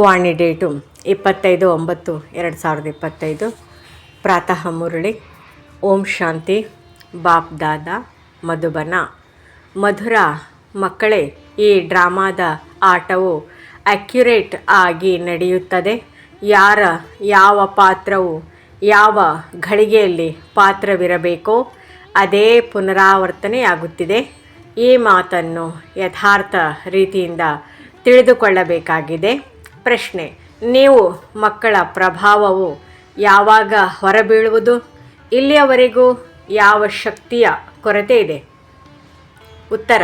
ವಾಣಿ date ಇಪ್ಪತ್ತೈದು ಒಂಬತ್ತು ಎರಡು ಸಾವಿರದ ಇಪ್ಪತ್ತೈದು. ಪ್ರಾತಃ ಮುರಳಿ, ಓಂ ಶಾಂತಿ, ಬಾಪ್ ದಾದ, ಮಧುಬನ. ಮಧುರ ಮಕ್ಕಳೇ, ಈ ಡ್ರಾಮಾದ ಆಟವು ಅಕ್ಯುರೇಟ್ ಆಗಿ ನಡೆಯುತ್ತದೆ. ಯಾರ ಯಾವ ಪಾತ್ರವು ಯಾವ ಘಳಿಗೆಯಲ್ಲಿ ಪಾತ್ರವಿರಬೇಕೋ ಅದೇ ಪುನರಾವರ್ತನೆಯಾಗುತ್ತಿದೆ. ಈ ಮಾತನ್ನು ಯಥಾರ್ಥ ರೀತಿಯಿಂದ ತಿಳಿದುಕೊಳ್ಳಬೇಕಾಗಿದೆ. ಪ್ರಶ್ನೆ. ನೀವು ಮಕ್ಕಳ ಪ್ರಭಾವವು ಯಾವಾಗ ಹೊರಬೀಳುವುದು? ಇಲ್ಲಿಯವರೆಗೂ ಯಾವ ಶಕ್ತಿಯ ಕೊರತೆ ಇದೆ? ಉತ್ತರ.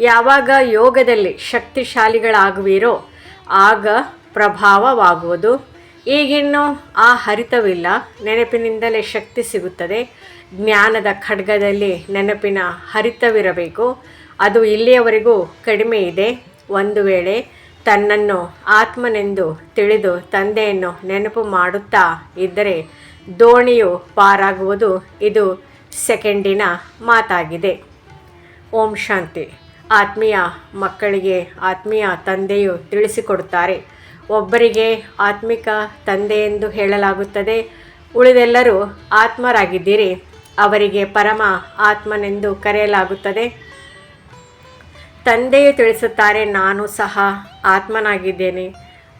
ಯಾವಾಗ ಯೋಗದಲ್ಲಿ ಶಕ್ತಿಶಾಲಿಗಳಾಗುವಿರೋ ಆಗ ಪ್ರಭಾವವಾಗುವುದು. ಈಗಿನ್ನೂ ಆ ಹರಿತವಿಲ್ಲ. ನೆನಪಿನಿಂದಲೇ ಶಕ್ತಿ ಸಿಗುತ್ತದೆ. ಜ್ಞಾನದ ಖಡ್ಗದಲ್ಲಿ ನೆನಪಿನ ಹರಿತವಿರಬೇಕು. ಅದು ಇಲ್ಲಿಯವರೆಗೂ ಕಡಿಮೆ ಇದೆ. ಒಂದು ವೇಳೆ ತನ್ನನ್ನು ಆತ್ಮನೆಂದು ತಿಳಿದು ತಂದೆಯನ್ನು ನೆನಪು ಮಾಡುತ್ತಾ ಇದ್ದರೆ ದೋಣಿಯು ಪಾರಾಗುವುದು ಇದು ಸೆಕೆಂಡಿನ ಮಾತಾಗಿದೆ. ಓಂ ಶಾಂತಿ. ಆತ್ಮೀಯ ಮಕ್ಕಳಿಗೆ ಆತ್ಮೀಯ ತಂದೆಯು ತಿಳಿಸಿಕೊಡುತ್ತಾರೆ. ಒಬ್ಬರಿಗೆ ಆತ್ಮಿಕ ತಂದೆ ಎಂದು ಹೇಳಲಾಗುತ್ತದೆ. ಉಳಿದೆಲ್ಲರೂ ಆತ್ಮರಾಗಿದ್ದೀರಿ. ಅವರಿಗೆ ಪರಮ ಆತ್ಮನೆಂದು ಕರೆಯಲಾಗುತ್ತದೆ. ತಂದೆಯು ತಿಳಿಸುತ್ತಾರೆ, ನಾನು ಸಹ ಆತ್ಮನಾಗಿದ್ದೇನೆ,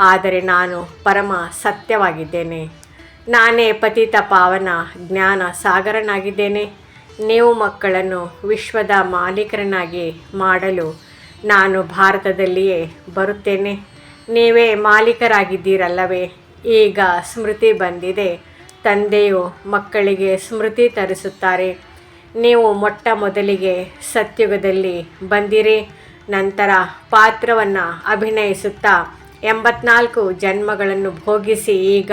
ಆದರೆ ನಾನು ಪರಮ ಸತ್ಯವಾಗಿದ್ದೇನೆ. ನಾನೇ ಪತಿತ ಪಾವನ, ಜ್ಞಾನ ಸಾಗರನಾಗಿದ್ದೇನೆ. ನೀವು ಮಕ್ಕಳನ್ನು ವಿಶ್ವದ ಮಾಲೀಕರನ್ನಾಗಿ ಮಾಡಲು ನಾನು ಭಾರತದಲ್ಲಿಯೇ ಬರುತ್ತೇನೆ. ನೀವೇ ಮಾಲೀಕರಾಗಿದ್ದೀರಲ್ಲವೇ? ಈಗ ಸ್ಮೃತಿ ಬಂದಿದೆ. ತಂದೆಯು ಮಕ್ಕಳಿಗೆ ಸ್ಮೃತಿ ತರಿಸುತ್ತಾರೆ. ನೀವು ಮೊಟ್ಟ ಮೊದಲಿಗೆ ಸತ್ಯುಗದಲ್ಲಿ ಬಂದಿರಿ, ನಂತರ ಪಾತ್ರವನ್ನು ಅಭಿನಯಿಸುತ್ತಾ ಎಂಬತ್ನಾಲ್ಕು ಜನ್ಮಗಳನ್ನು ಭೋಗಿಸಿ ಈಗ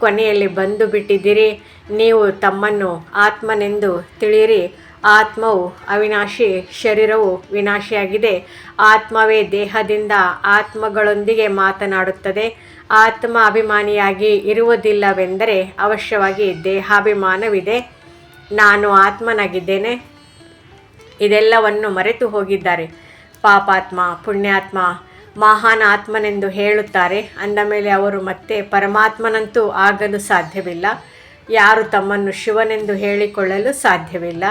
ಕೊನೆಯಲ್ಲಿ ಬಂದು ಬಿಟ್ಟಿದ್ದೀರಿ. ನೀವು ತಮ್ಮನ್ನು ಆತ್ಮನೆಂದು ತಿಳಿಯಿರಿ. ಆತ್ಮವು ಅವಿನಾಶಿ ಶರೀರವು ವಿನಾಶಿಯಾಗಿದೆ. ಆತ್ಮವೇ ದೇಹದಿಂದ ಆತ್ಮಗಳೊಂದಿಗೆ ಮಾತನಾಡುತ್ತದೆ. ಆತ್ಮ ಅಭಿಮಾನಿಯಾಗಿ ಇರುವುದಿಲ್ಲವೆಂದರೆ ಅವಶ್ಯವಾಗಿ ದೇಹಾಭಿಮಾನವಿದೆ. ನಾನು ಆತ್ಮನಾಗಿದ್ದೇನೆ. ಇದೆಲ್ಲವನ್ನು ಮರೆತು ಹೋಗಿದ್ದಾರೆ. ಪಾಪಾತ್ಮ, ಪುಣ್ಯಾತ್ಮ, ಮಹಾನ್ ಆತ್ಮನೆಂದು ಹೇಳುತ್ತಾರೆ. ಅಂದ ಮೇಲೆ ಅವರು ಮತ್ತೆ ಪರಮಾತ್ಮನಂತೂ ಆಗಲು ಸಾಧ್ಯವಿಲ್ಲ. ಯಾರು ತಮ್ಮನ್ನು ಶಿವನೆಂದು ಹೇಳಿಕೊಳ್ಳಲು ಸಾಧ್ಯವಿಲ್ಲ.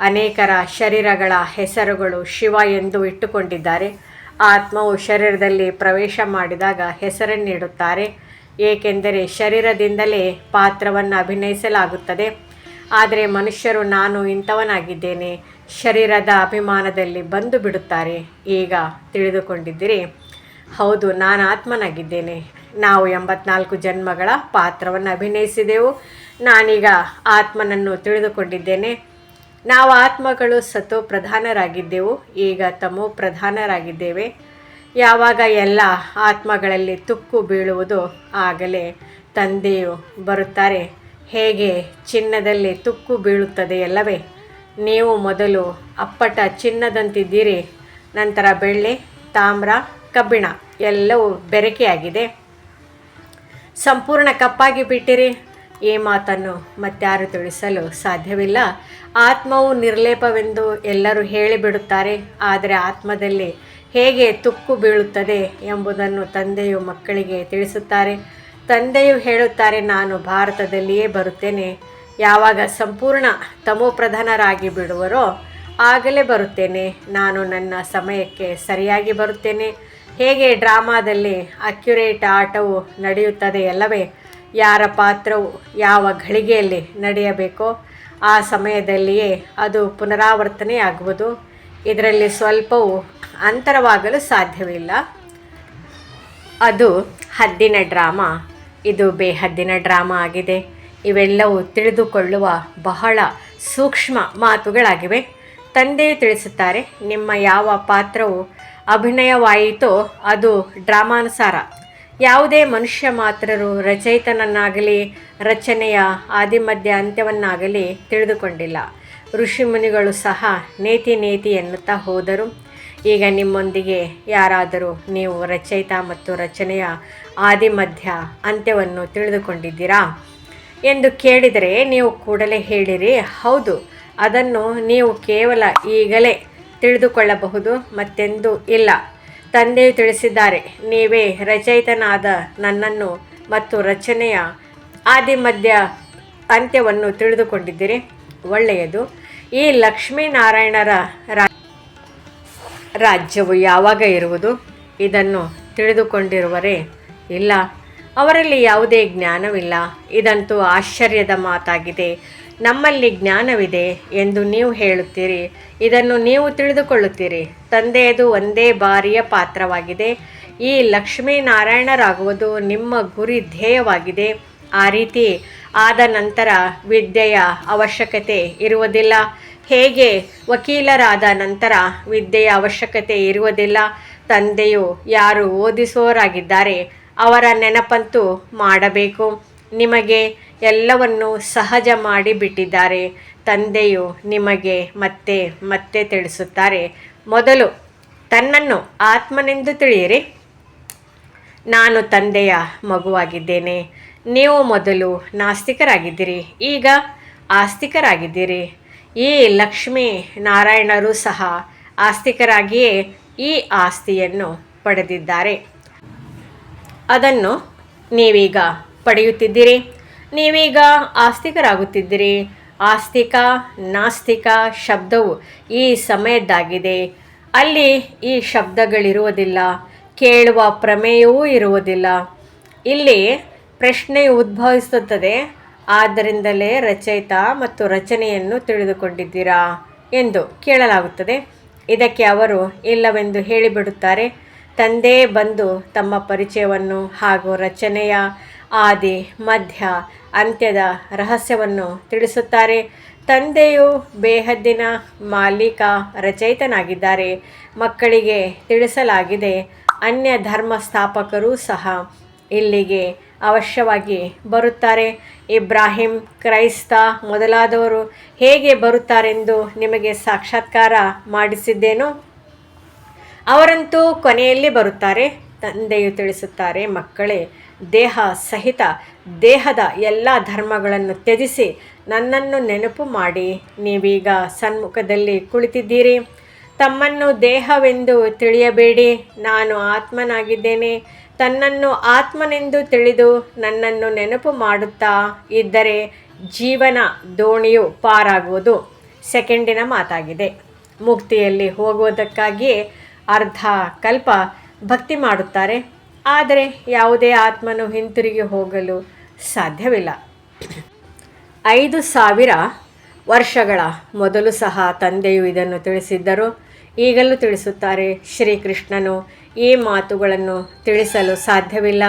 ಅನೇಕರ ಶರೀರಗಳ ಹೆಸರುಗಳು ಶಿವ ಎಂದು ಇಟ್ಟುಕೊಂಡಿದ್ದಾರೆ. ಆತ್ಮವು ಶರೀರದಲ್ಲಿ ಪ್ರವೇಶ ಮಾಡಿದಾಗ ಹೆಸರನ್ನಿಡುತ್ತಾರೆ. ಏಕೆಂದರೆ ಶರೀರದಿಂದಲೇ ಪಾತ್ರವನ್ನು ಅಭಿನಯಿಸಲಾಗುತ್ತದೆ. ಆದರೆ ಮನುಷ್ಯರು ನಾನು ಇಂಥವನಾಗಿದ್ದೇನೆ. ಶರೀರದ ಅಭಿಮಾನದಲ್ಲಿ ಬಂದು ಬಿಡುತ್ತಾರೆ. ಈಗ ತಿಳಿದುಕೊಂಡಿದ್ದೀರಿ. ಹೌದು, ನಾನು ಆತ್ಮನಾಗಿದ್ದೇನೆ. ನಾವು ಎಂಬತ್ನಾಲ್ಕು ಜನ್ಮಗಳ ಪಾತ್ರವನ್ನು ಅಭಿನಯಿಸಿದೆವು. ನಾನೀಗ ಆತ್ಮನನ್ನು ತಿಳಿದುಕೊಂಡಿದ್ದೇನೆ. ನಾವು ಆತ್ಮಗಳು ಸತೋ ಪ್ರಧಾನರಾಗಿದ್ದೆವು. ಈಗ ತಮೋ ಪ್ರಧಾನರಾಗಿದ್ದೇವೆ. ಯಾವಾಗ ಎಲ್ಲ ಆತ್ಮಗಳಲ್ಲಿ ತುಕ್ಕು ಬೀಳುವುದು ಆಗಲೇ ತಂದೆಯು ಬರುತ್ತಾರೆ. ಹೇಗೆ ಚಿನ್ನದಲ್ಲಿ ತುಕ್ಕು ಬೀಳುತ್ತದೆಯಲ್ಲವೇ ನೀವು ಮೊದಲು ಅಪ್ಪಟ ಚಿನ್ನದಂತಿದ್ದೀರಿ, ನಂತರ ಬೆಳ್ಳಿ, ತಾಮ್ರ, ಕಬ್ಬಿಣ ಎಲ್ಲವೂ ಬೆರಕೆಯಾಗಿದೆ. ಸಂಪೂರ್ಣ ಕಪ್ಪಾಗಿ ಬಿಟ್ಟಿರಿ. ಈ ಮಾತನ್ನು ಮತ್ತಾರು ತಿಳಿಸಲು ಸಾಧ್ಯವಿಲ್ಲ. ಆತ್ಮವು ನಿರ್ಲೇಪವೆಂದು ಎಲ್ಲರೂ ಹೇಳಿಬಿಡುತ್ತಾರೆ. ಆದರೆ ಆತ್ಮದಲ್ಲಿ ಹೇಗೆ ತುಕ್ಕು ಬೀಳುತ್ತದೆ ಎಂಬುದನ್ನು ತಂದೆಯು ಮಕ್ಕಳಿಗೆ ತಿಳಿಸುತ್ತಾರೆ. ತಂದೆಯು ಹೇಳುತ್ತಾರೆ, ನಾನು ಭಾರತದಲ್ಲಿಯೇ ಬರುತ್ತೇನೆ. ಯಾವಾಗ ಸಂಪೂರ್ಣ ತಮೋಪ್ರಧಾನರಾಗಿ ಬಿಡುವರೋ ಆಗಲೇ ಬರುತ್ತೇನೆ. ನಾನು ನನ್ನ ಸಮಯಕ್ಕೆ ಸರಿಯಾಗಿ ಬರುತ್ತೇನೆ. ಹೇಗೆ ಡ್ರಾಮಾದಲ್ಲಿ ಅಕ್ಯುರೇಟ್ ಆಟವು ನಡೆಯುತ್ತದೆ ಅಲ್ಲವೇ, ಯಾರ ಪಾತ್ರವು ಯಾವ ಘಳಿಗೆಯಲ್ಲಿ ನಡೆಯಬೇಕೋ ಆ ಸಮಯದಲ್ಲಿಯೇ ಅದು ಪುನರಾವರ್ತನೆಯಾಗುವುದು ಇದರಲ್ಲಿ ಸ್ವಲ್ಪವೂ ಅಂತರವಾಗಲು ಸಾಧ್ಯವಿಲ್ಲ. ಅದು ಹದ್ದಿನ ಡ್ರಾಮಾ. ಇದು ಬೇಹದ್ದಿನ ಡ್ರಾಮಾ ಆಗಿದೆ. ಇವೆಲ್ಲವೂ ತಿಳಿದುಕೊಳ್ಳುವ ಬಹಳ ಸೂಕ್ಷ್ಮ ಮಾತುಗಳಾಗಿವೆ. ತಂದೆ ತಿಳಿಸುತ್ತಾರೆ, ನಿಮ್ಮ ಯಾವ ಪಾತ್ರವು ಅಭಿನಯವಾಯಿತೋ ಅದು ಡ್ರಾಮಾನುಸಾರ. ಯಾವುದೇ ಮನುಷ್ಯ ಮಾತ್ರರು ರಚಯಿತನನ್ನಾಗಲಿ, ರಚನೆಯ ಆದಿಮಧ್ಯ ಅಂತ್ಯವನ್ನಾಗಲಿ ತಿಳಿದುಕೊಂಡಿಲ್ಲ. ಋಷಿಮುನಿಗಳು ಸಹ ನೇತಿ ನೇತಿ ಎನ್ನುತ್ತಾ ಹೋದರು. ಈಗ ನಿಮ್ಮೊಂದಿಗೆ ಯಾರಾದರೂ ನೀವು ರಚಯಿತ ಮತ್ತು ರಚನೆಯ ಆದಿಮಧ್ಯ ಅಂತ್ಯವನ್ನು ತಿಳಿದುಕೊಂಡಿದ್ದೀರಾ? ಎಂದು ಕೇಳಿದರೆ ನೀವು ಕೂಡಲೇ ಹೇಳಿರಿ, ಹೌದು, ಅದನ್ನು ನೀವು ಕೇವಲ ಈಗಲೇ ತಿಳಿದುಕೊಳ್ಳಬಹುದು, ಮತ್ತೆಂದೂ ಇಲ್ಲ. ತಂದೆಯು ತಿಳಿಸಿದ್ದಾರೆ, ನೀವೇ ರಚಯಿತನಾದ ನನ್ನನ್ನು ಮತ್ತು ರಚನೆಯ ಆದಿ ಮಧ್ಯ ಅಂತ್ಯವನ್ನು ತಿಳಿದುಕೊಂಡಿದ್ದೀರಿ, ಒಳ್ಳೆಯದು. ಈ ಲಕ್ಷ್ಮೀನಾರಾಯಣರ ರಾಜ್ಯವು ಯಾವಾಗ ಇರುವುದು? ಇದನ್ನು ತಿಳಿದುಕೊಂಡಿರುವರೇ ಇಲ್ಲ, ಅವರಲ್ಲಿ ಯಾವುದೇ ಜ್ಞಾನವಿಲ್ಲ. ಇದಂತೂ ಆಶ್ಚರ್ಯದ ಮಾತಾಗಿದೆ. ನಮ್ಮಲ್ಲಿ ಜ್ಞಾನವಿದೆ ಎಂದು ನೀವು ಹೇಳುತ್ತೀರಿ. ಇದನ್ನು ನೀವು ತಿಳಿದುಕೊಳ್ಳುತ್ತೀರಿ. ತಂದೆಯದು ಒಂದೇ ಬಾರಿಯ ಪಾತ್ರವಾಗಿದೆ. ಈ ಲಕ್ಷ್ಮೀನಾರಾಯಣರಾಗುವುದು ನಿಮ್ಮ ಗುರಿ ಧ್ಯೇಯವಾಗಿದೆ. ಆ ರೀತಿ ಆದ ನಂತರ ವಿದ್ಯೆಯ ಅವಶ್ಯಕತೆ ಇರುವುದಿಲ್ಲ. ಹೇಗೆ ವಕೀಲರಾದ ನಂತರ ವಿದ್ಯೆಯ ಅವಶ್ಯಕತೆ ಇರುವುದಿಲ್ಲ. ತಂದೆಯು ಯಾರು ಓದಿಸುವವರಾಗಿದ್ದಾರೆ ಅವರ ನೆನಪಂತೂ ಮಾಡಬೇಕು. ನಿಮಗೆ ಎಲ್ಲವನ್ನು ಸಹಜ ಮಾಡಿ ಬಿಟ್ಟಿದ್ದಾರೆ. ತಂದೆಯು ನಿಮಗೆ ಮತ್ತೆ ಮತ್ತೆ ತಿಳಿಸುತ್ತಾರೆ. ಮೊದಲು ತನ್ನನ್ನು ಆತ್ಮನೆಂದು ತಿಳಿಯಿರಿ. ನಾನು ತಂದೆಯ ಮಗುವಾಗಿದ್ದೇನೆ. ನೀವು ಮೊದಲು ನಾಸ್ತಿಕರಾಗಿದ್ದೀರಿ. ಈಗ ಆಸ್ತಿಕರಾಗಿದ್ದೀರಿ. ಈ ಲಕ್ಷ್ಮೀ ನಾರಾಯಣರು ಸಹ ಆಸ್ತಿಕರಾಗಿಯೇ ಈ ಆಸ್ತಿಯನ್ನು ಪಡೆದಿದ್ದಾರೆ. ಅದನ್ನು ನೀವೀಗ ಪಡೆಯುತ್ತಿದ್ದೀರಿ. ನೀವೀಗ ಆಸ್ತಿಕರಾಗುತ್ತಿದ್ದೀರಿ. ಆಸ್ತಿಕ, ನಾಸ್ತಿಕ ಶಬ್ದವು ಈ ಸಮಯದ್ದಾಗಿದೆ. ಅಲ್ಲಿ ಈ ಶಬ್ದಗಳಿರುವುದಿಲ್ಲ. ಕೇಳುವ ಪ್ರಮೇಯವೂ ಇರುವುದಿಲ್ಲ. ಇಲ್ಲಿ ಪ್ರಶ್ನೆ ಉದ್ಭವಿಸುತ್ತದೆ. ಆದ್ದರಿಂದಲೇ ರಚಯಿತ ಮತ್ತು ರಚನೆಯನ್ನು ತಿಳಿದುಕೊಂಡಿದ್ದೀರಾ ಎಂದು ಕೇಳಲಾಗುತ್ತದೆ. ಇದಕ್ಕೆ ಅವರು ಇಲ್ಲವೆಂದು ಹೇಳಿಬಿಡುತ್ತಾರೆ. ತಂದೆ ಬಂದು ತಮ್ಮ ಪರಿಚಯವನ್ನು ಹಾಗೂ ರಚನೆಯ ಆದಿ, ಮಧ್ಯ, ಅಂತ್ಯದ ರಹಸ್ಯವನ್ನು ತಿಳಿಸುತ್ತಾರೆ. ತಂದೆಯು ಬೇಹದ್ದಿನ ಮಾಲೀಕ ರಚಯಿತನಾಗಿದ್ದಾರೆ. ಮಕ್ಕಳಿಗೆ ತಿಳಿಸಲಾಗಿದೆ, ಅನ್ಯ ಧರ್ಮ ಸ್ಥಾಪಕರೂ ಸಹ ಇಲ್ಲಿಗೆ ಅವಶ್ಯವಾಗಿ ಬರುತ್ತಾರೆ. ಇಬ್ರಾಹಿಂ ಕ್ರೈಸ್ತ ಮೊದಲಾದವರು ಹೇಗೆ ಬರುತ್ತಾರೆಂದು ನಿಮಗೆ ಸಾಕ್ಷಾತ್ಕಾರ ಮಾಡಿಸಿದ್ದೇನೋ ಅವರಂತೂ ಕೊನೆಯಲ್ಲಿ ಬರುತ್ತಾರೆ. ತಂದೆಯು ತಿಳಿಸುತ್ತಾರೆ, ಮಕ್ಕಳೇ, ದೇಹ ಸಹಿತ ದೇಹದ ಎಲ್ಲ ಧರ್ಮಗಳನ್ನು ತ್ಯಜಿಸಿ ನನ್ನನ್ನು ನೆನಪು ಮಾಡಿ. ನೀವೀಗ ಸನ್ಮುಖದಲ್ಲಿ ಕುಳಿತಿದ್ದೀರಿ. ತಮ್ಮನ್ನು ದೇಹವೆಂದು ತಿಳಿಯಬೇಡಿ. ನಾನು ಆತ್ಮನಾಗಿದ್ದೇನೆ. ತನ್ನನ್ನು ಆತ್ಮನೆಂದು ತಿಳಿದು ನನ್ನನ್ನು ನೆನಪು ಮಾಡುತ್ತಾ ಇದ್ದರೆ ಜೀವನ ದೋಣಿಯು ಪಾರಾಗುವುದು. ಸೆಕೆಂಡಿನ ಮಾತಾಗಿದೆ. ಮುಕ್ತಿಯಲ್ಲಿ ಹೋಗುವುದಕ್ಕಾಗಿಯೇ ಅರ್ಧ ಕಲ್ಪ ಭಕ್ತಿ ಮಾಡುತ್ತಾರೆ. ಆದರೆ ಯಾವುದೇ ಆತ್ಮನು ಹಿಂತಿರುಗಿ ಹೋಗಲು ಸಾಧ್ಯವಿಲ್ಲ. ಐದು ಸಾವಿರ ವರ್ಷಗಳ ಮೊದಲು ಸಹ ತಂದೆಯು ಇದನ್ನು ತಿಳಿಸಿದ್ದರು. ಈಗಲೂ ತಿಳಿಸುತ್ತಾರೆ, ಶ್ರೀಕೃಷ್ಣನು ಈ ಮಾತುಗಳನ್ನು ತಿಳಿಸಲು ಸಾಧ್ಯವಿಲ್ಲ.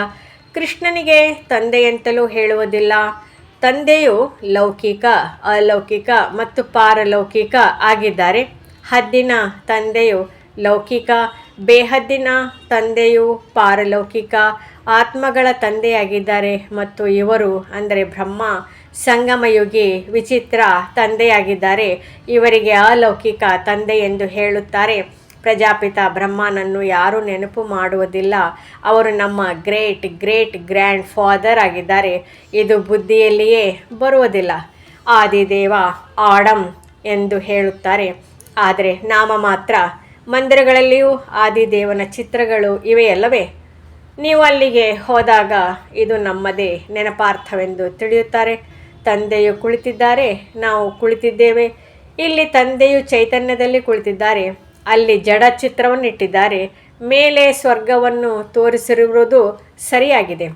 ಕೃಷ್ಣನಿಗೆ ತಂದೆಯಂತಲೂ ಹೇಳುವುದಿಲ್ಲ. ತಂದೆಯು ಲೌಕಿಕ, ಅಲೌಕಿಕ ಮತ್ತು ಪಾರಲೌಕಿಕ ಆಗಿದ್ದಾರೆ. ಹದ್ದಿನ ತಂದೆಯು ಲೌಕಿಕ ಬೇಹದ್ದಿನ ತಂದೆಯು ಪಾರಲೌಕಿಕ ಆತ್ಮಗಳ ತಂದೆಯಾಗಿದ್ದಾರೆ ಮತ್ತು ಇವರು ಅಂದರೆ ಬ್ರಹ್ಮ ಸಂಗಮಯುಗಿ ವಿಚಿತ್ರ ತಂದೆಯಾಗಿದ್ದಾರೆ. ಇವರಿಗೆ ಅಲೌಕಿಕ ತಂದೆ ಎಂದು ಹೇಳುತ್ತಾರೆ. ಪ್ರಜಾಪಿತ ಬ್ರಹ್ಮನನ್ನು ಯಾರೂ ನೆನಪು ಮಾಡುವುದಿಲ್ಲ. ಅವರು ನಮ್ಮ ಗ್ರೇಟ್ ಗ್ರೇಟ್ ಗ್ರ್ಯಾಂಡ್ ಫಾದರ್ ಆಗಿದ್ದಾರೆ. ಇದು ಬುದ್ಧಿಯಲ್ಲಿಯೇ ಬರುವುದಿಲ್ಲ. ಆದಿದೇವ ಆಡಂ ಎಂದು ಹೇಳುತ್ತಾರೆ. ಆದರೆ ನಾಮ ಮಾತ್ರ ಮಂದಿರಗಳಲ್ಲಿಯೂ ಆದಿದೇವನ ಚಿತ್ರಗಳು ಇವೆಯಲ್ಲವೇ? ನೀವು ಅಲ್ಲಿಗೆ ಹೋದಾಗ ಇದು ನಮ್ಮದೇ ನೆನಪಾರ್ಥವೆಂದು ತಿಳಿಯುತ್ತಾರೆ. ತಂದೆಯು ಕುಳಿತಿದ್ದಾರೆ, ನಾವು ಕುಳಿತಿದ್ದೇವೆ. ಇಲ್ಲಿ ತಂದೆಯು ಚೈತನ್ಯದಲ್ಲಿ ಕುಳಿತಿದ್ದಾರೆ. ಅಲ್ಲಿ ಜಡ ಚಿತ್ರವನ್ನು ಇಟ್ಟಿದ್ದಾರೆ ಮೇಲೆ ಸ್ವರ್ಗವನ್ನು ತೋರಿಸಿರುವುದು ಸರಿಯಾಗಿದೆ.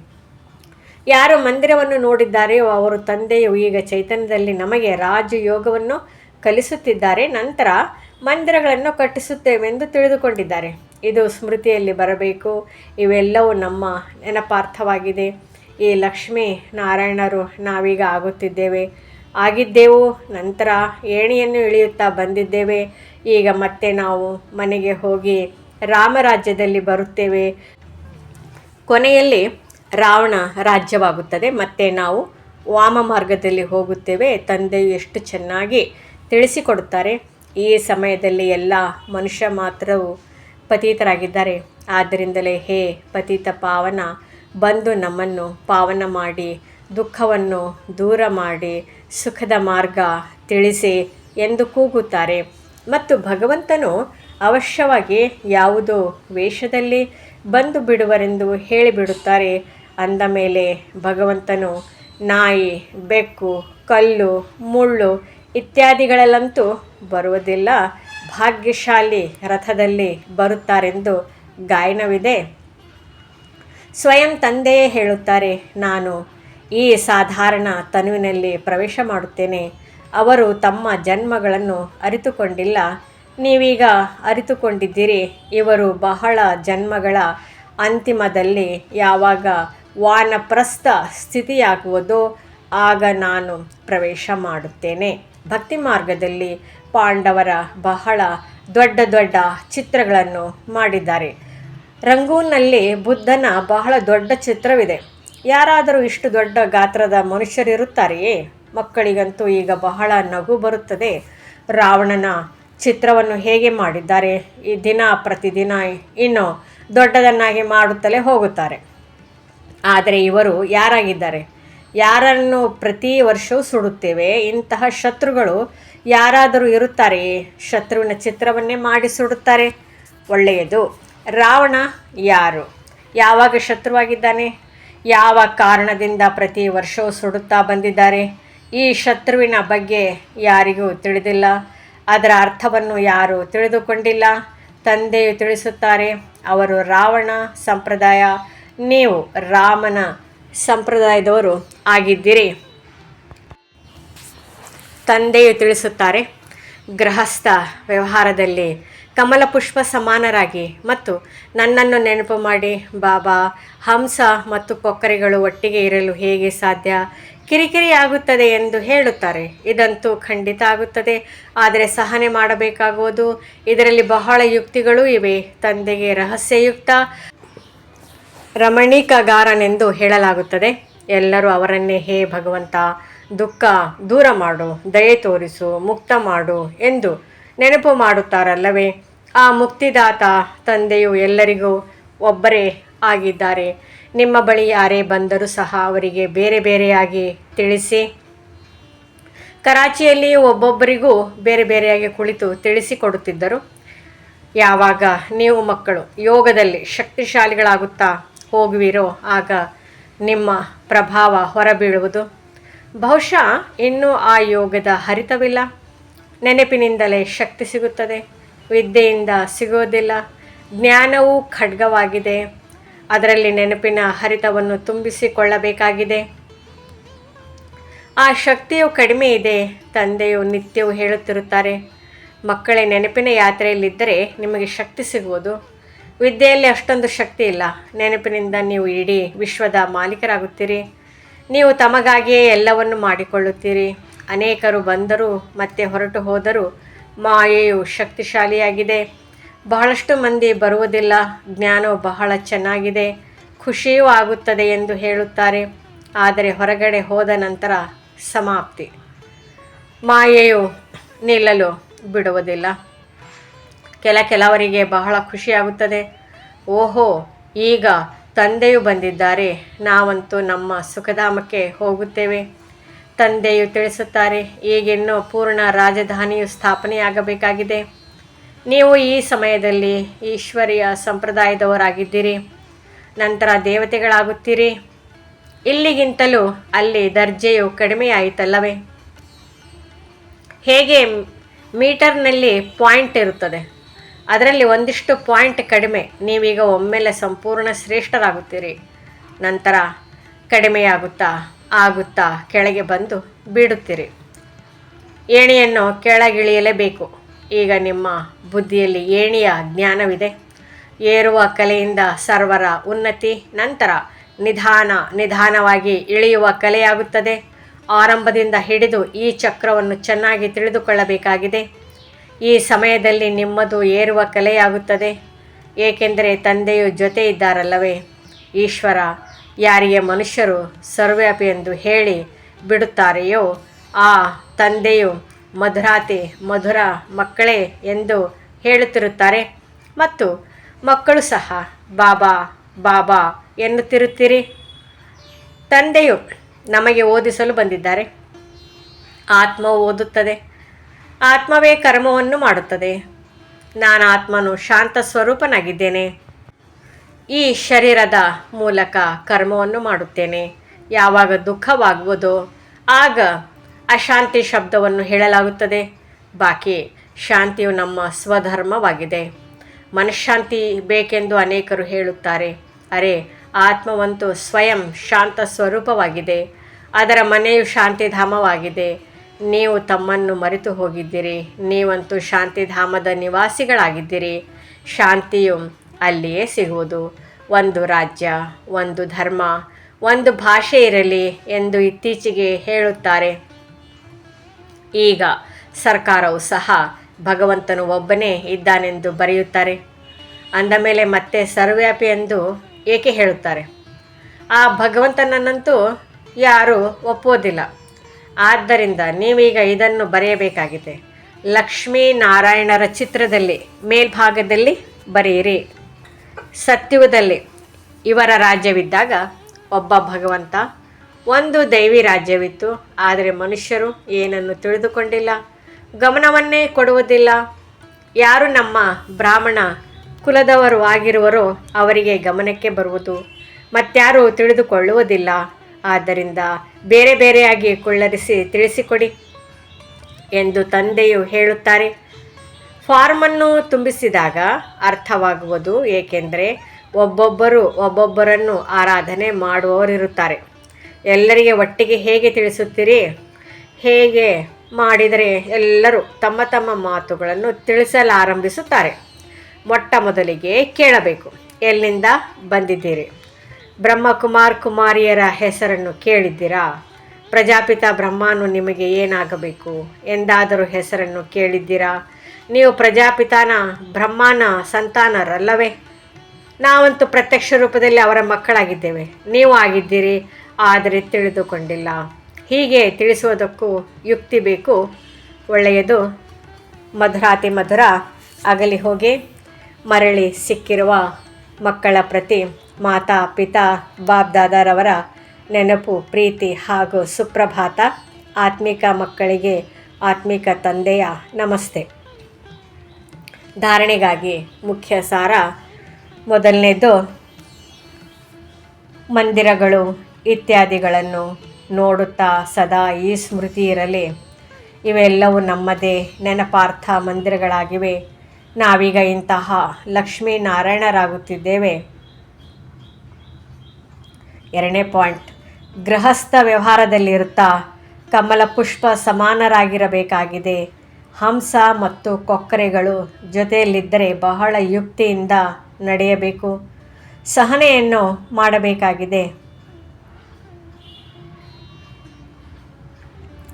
ಯಾರು ಮಂದಿರವನ್ನು ನೋಡಿದ್ದಾರೆಯೋ ಅವರು ತಂದೆಯು ಈಗ ಚೈತನ್ಯದಲ್ಲಿ ನಮಗೆ ರಾಜಯೋಗವನ್ನು ಕಲಿಸುತ್ತಿದ್ದಾರೆ. ನಂತರ ಮಂದಿರಗಳನ್ನು ಕಟ್ಟಿಸುತ್ತೇವೆಂದು ತಿಳಿದುಕೊಂಡಿದ್ದಾರೆ. ಇದು ಸ್ಮೃತಿಯಲ್ಲಿ ಬರಬೇಕು. ಇವೆಲ್ಲವೂ ನಮ್ಮ ನೆನಪಾರ್ಥವಾಗಿದೆ. ಈ ಲಕ್ಷ್ಮೀ ನಾರಾಯಣರು ನಾವೀಗ ಆಗುತ್ತಿದ್ದೇವೆ. ಆಗಿದ್ದೆವು, ನಂತರ ಏಣಿಯನ್ನು ಇಳಿಯುತ್ತಾ ಬಂದಿದ್ದೇವೆ. ಈಗ ಮತ್ತೆ ನಾವು ಮನೆಗೆ ಹೋಗಿ ರಾಮರಾಜ್ಯದಲ್ಲಿ ಬರುತ್ತೇವೆ. ಕೊನೆಯಲ್ಲಿ ರಾವಣ ರಾಜ್ಯವಾಗುತ್ತದೆ. ಮತ್ತೆ ನಾವು ವಾಮ ಮಾರ್ಗದಲ್ಲಿ ಹೋಗುತ್ತೇವೆ. ತಂದೆಯು ಎಷ್ಟು ಚೆನ್ನಾಗಿ ತಿಳಿಸಿಕೊಡುತ್ತಾರೆ. ಈ ಸಮಯದಲ್ಲಿ ಎಲ್ಲ ಮನುಷ್ಯ ಮಾತ್ರವು ಪತೀತರಾಗಿದ್ದಾರೆ. ಆದ್ದರಿಂದಲೇ ಹೇ ಪತೀತ ಪಾವನ, ಬಂದು ನಮ್ಮನ್ನು ಪಾವನ ಮಾಡಿ, ದುಃಖವನ್ನು ದೂರ ಮಾಡಿ, ಸುಖದ ಮಾರ್ಗ ತಿಳಿಸಿ ಎಂದು ಕೂಗುತ್ತಾರೆ. ಮತ್ತು ಭಗವಂತನು ಅವಶ್ಯವಾಗಿ ಯಾವುದೋ ವೇಷದಲ್ಲಿ ಬಂದು ಬಿಡುವರೆಂದು ಹೇಳಿಬಿಡುತ್ತಾರೆ. ಅಂದ ಮೇಲೆ ಭಗವಂತನು, ನಾಯಿ, ಬೆಕ್ಕು, ಕಲ್ಲು, ಮುಳ್ಳು ಇತ್ಯಾದಿಗಳಲ್ಲಂತೂ ಬರುವುದಿಲ್ಲ. ಭಾಗ್ಯಶಾಲಿ ರಥದಲ್ಲಿ ಬರುತ್ತಾರೆಂದು ಗಾಯನವಿದೆ. ಸ್ವಯಂ ತಂದೆಯೇ ಹೇಳುತ್ತಾರೆ, ನಾನು ಈ ಸಾಧಾರಣ ತನುವಿನಲ್ಲಿ ಪ್ರವೇಶ ಮಾಡುತ್ತೇನೆ. ಅವರು ತಮ್ಮ ಜನ್ಮಗಳನ್ನು ಅರಿತುಕೊಂಡಿಲ್ಲ. ನೀವೀಗ ಅರಿತುಕೊಂಡಿದ್ದೀರಿ. ಇವರು ಬಹಳ ಜನ್ಮಗಳ ಅಂತಿಮದಲ್ಲಿ ಯಾವಾಗ ವಾನಪ್ರಸ್ಥ ಸ್ಥಿತಿಯಾಗುವುದೋ ಆಗ ನಾನು ಪ್ರವೇಶ ಮಾಡುತ್ತೇನೆ. ಭಕ್ತಿ ಮಾರ್ಗದಲ್ಲಿ ಪಾಂಡವರ ಬಹಳ ದೊಡ್ಡ ದೊಡ್ಡ ಚಿತ್ರಗಳನ್ನು ಮಾಡಿದ್ದಾರೆ. ರಂಗೂನ್ನಲ್ಲಿ ಬುದ್ಧನ ಬಹಳ ದೊಡ್ಡ ಚಿತ್ರವಿದೆ. ಯಾರಾದರೂ ಇಷ್ಟು ದೊಡ್ಡ ಗಾತ್ರದ ಮನುಷ್ಯರಿರುತ್ತಾರೆಯೇ? ಮಕ್ಕಳಿಗಂತೂ ಈಗ ಬಹಳ ನಗು ಬರುತ್ತದೆ. ರಾವಣನ ಚಿತ್ರವನ್ನು ಹೇಗೆ ಮಾಡಿದ್ದಾರೆ? ಈ ದಿನ ಪ್ರತಿದಿನ ಇನ್ನು ದೊಡ್ಡದನ್ನಾಗಿ ಮಾಡುತ್ತಲೇ ಹೋಗುತ್ತಾರೆ. ಆದರೆ ಇವರು ಯಾರಾಗಿದ್ದಾರೆ? ಯಾರನ್ನು ಪ್ರತಿ ವರ್ಷವೂ ಸುಡುತ್ತೇವೆ? ಇಂತಹ ಶತ್ರುಗಳು ಯಾರಾದರೂ ಇರುತ್ತಾರೆಯೇ ಶತ್ರುವಿನ ಚಿತ್ರವನ್ನೇ ಮಾಡಿ ಸುಡುತ್ತಾರೆ ಒಳ್ಳೆಯದು. ರಾವಣ ಯಾರು? ಯಾವಾಗ ಶತ್ರುವಾಗಿದ್ದಾನೆ? ಯಾವ ಕಾರಣದಿಂದ ಪ್ರತಿ ವರ್ಷವೂ ಸುಡುತ್ತಾ ಬಂದಿದ್ದಾರೆ? ಈ ಶತ್ರುವಿನ ಬಗ್ಗೆ ಯಾರಿಗೂ ತಿಳಿದಿಲ್ಲ. ಅದರ ಅರ್ಥವನ್ನು ಯಾರು ತಿಳಿದುಕೊಂಡಿಲ್ಲ. ತಂದೆಯು ತಿಳಿಸುತ್ತಾರೆ, ಅವರು ರಾವಣ ಸಂಪ್ರದಾಯ, ನೀವು ರಾಮನ ಸಂಪ್ರದಾಯದವರು ಆಗಿದ್ದೀರಿ. ತಂದೆಯು ತಿಳಿಸುತ್ತಾರೆ, ಗೃಹಸ್ಥ, ವ್ಯವಹಾರದಲ್ಲಿ ಕಮಲ ಪುಷ್ಪ ಸಮಾನರಾಗಿ ಮತ್ತು ನನ್ನನ್ನು ನೆನಪು ಮಾಡಿ, ಬಾಬಾ, ಹಂಸ ಮತ್ತು ಕೊಕ್ಕರೆಗಳು ಒಟ್ಟಿಗೆ ಇರಲು ಹೇಗೆ ಸಾಧ್ಯ? ಕಿರಿಕಿರಿ ಆಗುತ್ತದೆ ಎಂದು ಹೇಳುತ್ತಾರೆ. ಇದಂತೂ ಖಂಡಿತ ಆಗುತ್ತದೆ. ಆದರೆ ಸಹನೆ ಮಾಡಬೇಕಾಗುವುದು. ಇದರಲ್ಲಿ ಬಹಳ ಯುಕ್ತಿಗಳೂ ಇವೆ. ತಂದೆಗೆ ರಹಸ್ಯಯುಕ್ತ ರಮಣೀಕಗಾರನೆಂದು ಹೇಳಲಾಗುತ್ತದೆ. ಎಲ್ಲರೂ ಅವರನ್ನೇ, ಹೇ ಭಗವಂತ ದುಃಖ ದೂರ ಮಾಡು, ದಯೆ ತೋರಿಸು, ಮುಕ್ತ ಮಾಡು ಎಂದು ನೆನಪು ಮಾಡುತ್ತಾರಲ್ಲವೇ? ಆ ಮುಕ್ತಿದಾತ ತಂದೆಯು ಎಲ್ಲರಿಗೂ ಒಬ್ಬರೇ ಆಗಿದ್ದಾರೆ. ನಿಮ್ಮ ಬಳಿ ಯಾರೇ ಬಂದರೂ ಸಹ ಅವರಿಗೆ ಬೇರೆ ಬೇರೆಯಾಗಿ ತಿಳಿಸಿ. ಕರಾಚಿಯಲ್ಲಿ ಒಬ್ಬೊಬ್ಬರಿಗೂ ಬೇರೆ ಬೇರೆಯಾಗಿ ಕುಳಿತು ತಿಳಿಸಿಕೊಡುತ್ತಿದ್ದರು. ಯಾವಾಗ ನೀವು ಮಕ್ಕಳು ಯೋಗದಲ್ಲಿ ಶಕ್ತಿಶಾಲಿಗಳಾಗುತ್ತಾ ಹೋಗುವಿರೋ ಆಗ ನಿಮ್ಮ ಪ್ರಭಾವ ಹೊರಬೀಳುವುದು. ಬಹುಶಃ ಇನ್ನೂ ಆ ಯೋಗದ ಹರಿತವಿಲ್ಲ. ನೆನಪಿನಿಂದಲೇ ಶಕ್ತಿ ಸಿಗುತ್ತದೆ. ವಿದ್ಯೆಯಿಂದ ಸಿಗೋದಿಲ್ಲ ಜ್ಞಾನವೂ ಖಡ್ಗವಾಗಿದೆ. ಅದರಲ್ಲಿ ನೆನಪಿನ ಹರಿತವನ್ನು ತುಂಬಿಸಿಕೊಳ್ಳಬೇಕಾಗಿದೆ. ಆ ಶಕ್ತಿಯು ಕಡಿಮೆ ಇದೆ, ತಂದೆಯು ನಿತ್ಯವೂ ಹೇಳುತ್ತಿರುತ್ತಾರೆ. ಮಕ್ಕಳೇ, ನೆನಪಿನ ಯಾತ್ರೆಯಲ್ಲಿದ್ದರೆ ನಿಮಗೆ ಶಕ್ತಿ ಸಿಗುವುದು. ವಿದ್ಯೆಯಲ್ಲಿ ಅಷ್ಟೊಂದು ಶಕ್ತಿ ಇಲ್ಲ. ನೆನಪಿನಿಂದ ನೀವು ಇಡೀ ವಿಶ್ವದ ಮಾಲೀಕರಾಗುತ್ತೀರಿ. ನೀವು ತಮಗಾಗಿಯೇ ಎಲ್ಲವನ್ನು ಮಾಡಿಕೊಳ್ಳುತ್ತೀರಿ. ಅನೇಕರು ಬಂದರೂ ಮತ್ತೆ ಹೊರಟು ಹೋದರೂ ಮಾಯೆಯು ಶಕ್ತಿಶಾಲಿಯಾಗಿದೆ. ಬಹಳಷ್ಟು ಮಂದಿ ಬರುವುದಿಲ್ಲ. ಜ್ಞಾನವು ಬಹಳ ಚೆನ್ನಾಗಿದೆ. ಖುಷಿಯೂ ಆಗುತ್ತದೆ ಎಂದು ಹೇಳುತ್ತಾರೆ. ಆದರೆ ಹೊರಗಡೆ ಹೋದ ನಂತರ ಸಮಾಪ್ತಿ. ಮಾಯೆಯು ನಿಲ್ಲಲು ಬಿಡುವುದಿಲ್ಲ. ಕೆಲ ಕೆಲವರಿಗೆ ಬಹಳ ಖುಷಿಯಾಗುತ್ತದೆ. ಓಹೋ, ಈಗ ತಂದೆಯು ಬಂದಿದ್ದಾರೆ. ನಾವಂತೂ ನಮ್ಮ ಸುಖಧಾಮಕ್ಕೆ ಹೋಗುತ್ತೇವೆ. ತಂದೆಯು ತಿಳಿಸುತ್ತಾರೆ, ಈಗಿನ್ನೂ ಪೂರ್ಣ ರಾಜಧಾನಿಯು ಸ್ಥಾಪನೆಯಾಗಬೇಕಾಗಿದೆ. ನೀವು ಈ ಸಮಯದಲ್ಲಿ ಈಶ್ವರಿಯ ಸಂಪ್ರದಾಯದವರಾಗಿದ್ದೀರಿ. ನಂತರ ದೇವತೆಗಳಾಗುತ್ತೀರಿ. ಇಲ್ಲಿಗಿಂತಲೂ ಅಲ್ಲಿ ದರ್ಜೆಯು ಕಡಿಮೆಯಾಯಿತಲ್ಲವೇ? ಹೇಗೆ ಮೀಟರ್ನಲ್ಲಿ ಪಾಯಿಂಟ್ ಇರುತ್ತದೆ? ಅದರಲ್ಲಿ ಒಂದಿಷ್ಟು ಪಾಯಿಂಟ್ ಕಡಿಮೆ. ನೀವೀಗ ಒಮ್ಮೆಲೆ ಸಂಪೂರ್ಣ ಶ್ರೇಷ್ಠರಾಗುತ್ತೀರಿ. ನಂತರ ಕಡಿಮೆಯಾಗುತ್ತಾ, ಆಗುತ್ತಾ, ಕೆಳಗೆ ಬಂದು ಬೀಡುತ್ತೀರಿ ಏಣಿಯನ್ನು ಕೆಳಗಿಳಿಯಲೇಬೇಕು ಈಗ ನಿಮ್ಮ ಬುದ್ಧಿಯಲ್ಲಿ ಏಣಿಯ ಜ್ಞಾನವಿದೆ. ಏರುವ ಕಲೆಯಿಂದ ಸರ್ವರ ಉನ್ನತಿ, ನಂತರ ನಿಧಾನ, ನಿಧಾನವಾಗಿ ಇಳಿಯುವ ಕಲೆಯಾಗುತ್ತದೆ. ಆರಂಭದಿಂದ ಹಿಡಿದು ಈ ಚಕ್ರವನ್ನು ಚೆನ್ನಾಗಿ ತಿಳಿದುಕೊಳ್ಳಬೇಕಾಗಿದೆ. ಈ ಸಮಯದಲ್ಲಿ ನಿಮ್ಮದು ಏರುವ ಕಲೆಯಾಗುತ್ತದೆ. ಏಕೆಂದರೆ ತಂದೆಯು ಜೊತೆ ಇದ್ದಾರಲ್ಲವೇ ಈಶ್ವರ ಯಾರಿಗೆ ಮನುಷ್ಯರು ಸರ್ವ್ಯಾಪಿ ಎಂದು ಹೇಳಿ ಬಿಡುತ್ತಾರೆಯೋ, ಆ ತಂದೆಯು ಮಧುರಾತಿ ಮಧುರ ಮಕ್ಕಳೇ ಎಂದು ಹೇಳುತ್ತಿರುತ್ತಾರೆ. ಮತ್ತು ಮಕ್ಕಳು ಸಹ, ಬಾಬಾ ಬಾಬಾ ಎನ್ನುತ್ತಿರುತ್ತೀರಿ. ತಂದೆಯು ನಮಗೆ ಓದಿಸಲು ಬಂದಿದ್ದಾರೆ. ಆತ್ಮ ಓದುತ್ತದೆ. ಆತ್ಮವೇ ಕರ್ಮವನ್ನು ಮಾಡುತ್ತದೆ. ನಾನು ಆತ್ಮನು ಶಾಂತ ಸ್ವರೂಪನಾಗಿದ್ದೇನೆ. ಈ ಶರೀರದ ಮೂಲಕ ಕರ್ಮವನ್ನು ಮಾಡುತ್ತೇನೆ. ಯಾವಾಗ ದುಃಖವಾಗುವುದೋ ಆಗ ಅಶಾಂತಿ ಶಬ್ದವನ್ನು ಹೇಳಲಾಗುತ್ತದೆ. ಬಾಕಿ ಶಾಂತಿಯು ನಮ್ಮ ಸ್ವಧರ್ಮವಾಗಿದೆ. ಮನಃಶಾಂತಿ ಬೇಕೆಂದು ಅನೇಕರು ಹೇಳುತ್ತಾರೆ. ಅರೆ, ಆತ್ಮವಂತೂ ಸ್ವಯಂ ಶಾಂತ ಸ್ವರೂಪವಾಗಿದೆ. ಅದರ ಮನೆಯು ಶಾಂತಿಧಾಮವಾಗಿದೆ. ನೀವು ತಮ್ಮನ್ನು ಮರೆತು ಹೋಗಿದ್ದೀರಿ. ನೀವಂತೂ ಶಾಂತಿಧಾಮದ ನಿವಾಸಿಗಳಾಗಿದ್ದೀರಿ. ಶಾಂತಿಯು ಅಲ್ಲಿಯೇ ಸಿಗುವುದು. ಒಂದು ರಾಜ್ಯ, ಒಂದು ಧರ್ಮ, ಒಂದು ಭಾಷೆ ಇರಲಿ ಎಂದು ಇತ್ತೀಚೆಗೆ ಹೇಳುತ್ತಾರೆ. ಈಗ ಸರ್ಕಾರವು ಸಹ ಭಗವಂತನು ಒಬ್ಬನೇ ಇದ್ದಾನೆಂದು ಬರೆಯುತ್ತಾರೆ. ಅಂದ ಮೇಲೆ ಮತ್ತೆ ಸರ್ವ್ಯಾಪಿ ಎಂದು ಏಕೆ ಹೇಳುತ್ತಾರೆ? ಆ ಭಗವಂತನನ್ನಂತೂ ಯಾರೂ ಒಪ್ಪುವುದಿಲ್ಲ. ಆದ್ದರಿಂದ ನೀವೀಗ ಇದನ್ನು ಬರೆಯಬೇಕಾಗಿದೆ. ಲಕ್ಷ್ಮೀ ನಾರಾಯಣರ ಚಿತ್ರದಲ್ಲಿ, ಮೇಲ್ಭಾಗದಲ್ಲಿ ಬರೆಯಿರಿ. ಸತ್ಯುಗದಲ್ಲಿ, ಇವರ ರಾಜ್ಯವಿದ್ದಾಗ ಒಬ್ಬ ಭಗವಂತ, ಒಂದು ದೈವಿ ರಾಜ್ಯವಿತ್ತು, ಆದರೆ ಮನುಷ್ಯರು ಏನನ್ನು ತಿಳಿದುಕೊಂಡಿಲ್ಲ, ಗಮನವನ್ನೇ ಕೊಡುವುದಿಲ್ಲ. ಯಾರು ನಮ್ಮ ಬ್ರಾಹ್ಮಣ ಕುಲದವರು ಆಗಿರುವರೋ ಅವರಿಗೆ ಗಮನಕ್ಕೆ ಬರುವುದು ಮತ್ಯಾರು ತಿಳಿದುಕೊಳ್ಳುವುದಿಲ್ಲ. ಆದ್ದರಿಂದ ಬೇರೆ ಬೇರೆಯಾಗಿ ಕುಳ್ಳರಿಸಿ ತಿಳಿಸಿಕೊಡಿ ಎಂದು ತಂದೆಯು ಹೇಳುತ್ತಾರೆ. ಫಾರ್ಮನ್ನು ತುಂಬಿಸಿದಾಗ ಅರ್ಥವಾಗುವುದು ಏಕೆಂದರೆ ಒಬ್ಬೊಬ್ಬರು ಒಬ್ಬೊಬ್ಬರನ್ನು ಆರಾಧನೆ ಮಾಡುವವರಿರುತ್ತಾರೆ. ಎಲ್ಲರಿಗೆ ಒಟ್ಟಿಗೆ ಹೇಗೆ ತಿಳಿಸುತ್ತೀರಿ? ಹೇಗೆ ಮಾಡಿದರೆ ಎಲ್ಲರೂ ತಮ್ಮ ತಮ್ಮ ಮಾತುಗಳನ್ನು ತಿಳಿಸಲಾರಂಭಿಸುತ್ತಾರೆ. ಮೊಟ್ಟ ಮೊದಲಿಗೆ ಕೇಳಬೇಕು. ಎಲ್ಲಿಂದ ಬಂದಿದ್ದೀರಿ? ಬ್ರಹ್ಮಕುಮಾರ್ ಕುಮಾರಿಯರ ಹೆಸರನ್ನು ಕೇಳಿದ್ದೀರಾ? ಪ್ರಜಾಪಿತ ಬ್ರಹ್ಮನು ನಿಮಗೆ ಏನಾಗಬೇಕು? ಎಂದಾದರೂ ಹೆಸರನ್ನು ಕೇಳಿದ್ದೀರಾ? ನೀವು ಪ್ರಜಾಪಿತನ, ಬ್ರಹ್ಮನ ಸಂತಾನರಲ್ಲವೇ? ನಾವಂತೂ ಪ್ರತ್ಯಕ್ಷ ರೂಪದಲ್ಲಿ ಅವರ ಮಕ್ಕಳಾಗಿದ್ದೇವೆ. ನೀವು ಆಗಿದ್ದೀರಿ, ಆದರೆ ತಿಳಿದುಕೊಂಡಿಲ್ಲ. ಹೀಗೆ ತಿಳಿಸುವುದಕ್ಕೂ ಯುಕ್ತಿ ಬೇಕು. ಒಳ್ಳೆಯದು. ಮಧುರಾತಿ ಮಧುರ, ಅಗಲಿ ಹೋಗಿ ಮರಳಿ ಸಿಕ್ಕಿರುವ ಮಕ್ಕಳ ಪ್ರತಿ ಮಾತಾ, ಪಿತಾ ಬಾಬ್ ದಾದಾರವರ ನೆನಪು, ಪ್ರೀತಿ ಹಾಗೂ ಸುಪ್ರಭಾತ. ಆತ್ಮಿಕ ಮಕ್ಕಳಿಗೆ ಆತ್ಮಿಕ ತಂದೆಯ ನಮಸ್ತೆ. ಧಾರಣೆಗಾಗಿ ಮುಖ್ಯ ಸಾರ ಮೊದಲನೇದು, ಮಂದಿರಗಳು ಇತ್ಯಾದಿಗಳನ್ನು ನೋಡುತ್ತಾ ಸದಾ ಈ ಸ್ಮೃತಿ ಇರಲಿ. ಇವೆಲ್ಲವೂ ನಮ್ಮದೇ ನೆನಪಾರ್ಥ ಮಂದಿರಗಳಾಗಿವೆ. ನಾವೀಗ ಇಂತಹ ಲಕ್ಷ್ಮೀನಾರಾಯಣರಾಗುತ್ತಿದ್ದೇವೆ. ಎರಡನೇ ಪಾಯಿಂಟ್. ಗೃಹಸ್ಥ ವ್ಯವಹಾರದಲ್ಲಿರುತ್ತಾ ಕಮಲ ಪುಷ್ಪ ಸಮಾನರಾಗಿರಬೇಕಾಗಿದೆ. ಹಂಸ ಮತ್ತು ಕೊಕ್ಕರೆಗಳು ಜೊತೆಯಲ್ಲಿದ್ದರೆ ಬಹಳ ಯುಕ್ತಿಯಿಂದ ನಡೆಯಬೇಕು. ಸಹನೆಯನ್ನು ಮಾಡಬೇಕಾಗಿದೆ.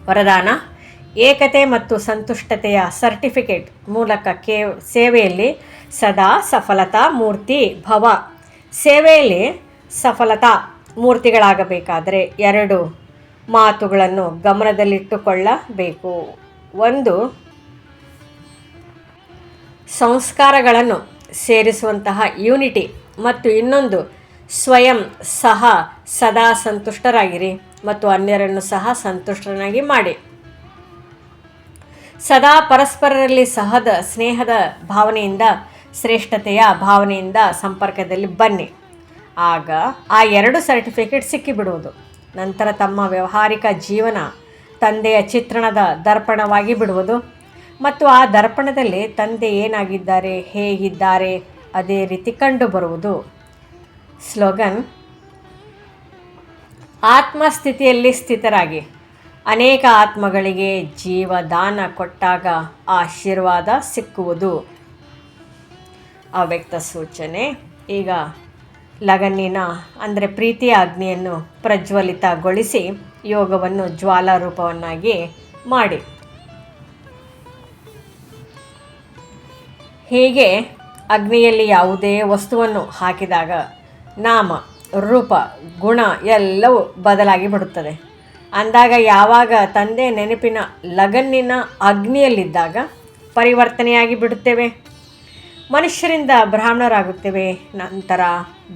ವರದಾನ, ಏಕತೆ ಮತ್ತು ಸಂತುಷ್ಟತೆಯ ಸರ್ಟಿಫಿಕೇಟ್ ಮೂಲಕ ಕೇ, ಸೇವೆಯಲ್ಲಿ ಸದಾ ಸಫಲತಾ ಮೂರ್ತಿ ಭವ. ಸೇವೆಯಲ್ಲಿ ಸಫಲತಾ ಮೂರ್ತಿಗಳಾಗಬೇಕಾದರೆ ಎರಡು ಮಾತುಗಳನ್ನು ಗಮನದಲ್ಲಿಟ್ಟುಕೊಳ್ಳಬೇಕು. ಒಂದು, ಸಂಸ್ಕಾರಗಳನ್ನು ಸೇರಿಸುವಂತಹ ಯೂನಿಟಿ ಮತ್ತು ಇನ್ನೊಂದು, ಸ್ವಯಂ ಸಹ ಸದಾ ಸಂತುಷ್ಟರಾಗಿರಿ ಮತ್ತು ಅನ್ಯರನ್ನು ಸಹ ಸಂತುಷ್ಟರನ್ನಾಗಿ ಮಾಡಿ. ಸದಾ ಪರಸ್ಪರರಲ್ಲಿ ಸಹದ, ಸ್ನೇಹದ ಭಾವನೆಯಿಂದ, ಶ್ರೇಷ್ಠತೆಯ ಭಾವನೆಯಿಂದ ಸಂಪರ್ಕದಲ್ಲಿ ಬನ್ನಿ. ಆಗ ಆ ಎರಡು ಸರ್ಟಿಫಿಕೇಟ್ ಸಿಕ್ಕಿಬಿಡುವುದು. ನಂತರ ತಮ್ಮ ವ್ಯಾವಹಾರಿಕ ಜೀವನ ತಂದೆಯ ಚಿತ್ರಣದ ದರ್ಪಣವಾಗಿ ಬಿಡುವುದು. ಮತ್ತು ಆ ದರ್ಪಣದಲ್ಲಿ ತಂದೆ ಏನಾಗಿದ್ದಾರೆ, ಹೇಗಿದ್ದಾರೆ, ಅದೇ ರೀತಿ ಕಂಡುಬರುವುದು. ಸ್ಲೋಗನ್, ಆತ್ಮಸ್ಥಿತಿಯಲ್ಲಿ ಸ್ಥಿತರಾಗಿ. ಅನೇಕ ಆತ್ಮಗಳಿಗೆ ಜೀವದಾನ ಕೊಟ್ಟಾಗ ಆಶೀರ್ವಾದ ಸಿಕ್ಕುವುದು. ಅವ್ಯಕ್ತ ಸೂಚನೆ. ಈಗ ಲಗನ್ನಿನ ಅಂದರೆ ಪ್ರೀತಿಯ ಅಗ್ನಿಯನ್ನು ಪ್ರಜ್ವಲಿತಗೊಳಿಸಿ ಯೋಗವನ್ನು ಜ್ವಾಲಾರೂಪವನ್ನಾಗಿ ಮಾಡಿ. ಹೀಗೆ ಅಗ್ನಿಯಲ್ಲಿ ಯಾವುದೇ ವಸ್ತುವನ್ನು ಹಾಕಿದಾಗ ನಾಮ, ರೂಪ, ಗುಣ ಎಲ್ಲವೂ ಬದಲಾಗಿ ಬಿಡುತ್ತದೆ. ಅಂದಾಗ ಯಾವಾಗ ತಂದೆ ನೆನಪಿನ ಲಗನ್ನಿನ ಅಗ್ನಿಯಲ್ಲಿದ್ದಾಗ ಪರಿವರ್ತನೆಯಾಗಿ ಬಿಡುತ್ತೇವೆ? ಮನುಷ್ಯರಿಂದ ಬ್ರಾಹ್ಮಣರಾಗುತ್ತೇವೆ. ನಂತರ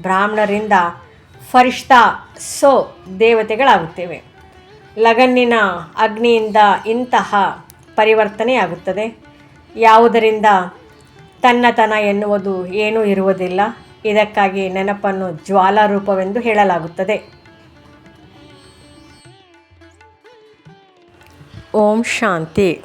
ಬ್ರಾಹ್ಮಣರಿಂದ ಫರಿಷ್ಠಾ ಸೋ ದೇವತೆಗಳಾಗುತ್ತೇವೆ. ಲಗನ್ನಿನ ಅಗ್ನಿಯಿಂದ ಇಂತಹ ಪರಿವರ್ತನೆಯಾಗುತ್ತದೆ ಯಾವುದರಿಂದ ತನ್ನತನ ಎನ್ನುವುದು ಏನೂ ಇರುವುದಿಲ್ಲ. ಇದಕ್ಕಾಗಿ ನೆನಪನ್ನು ಜ್ವಾಲಾರೂಪವೆಂದು ಹೇಳಲಾಗುತ್ತದೆ. ಓಂ ಶಾಂತಿ.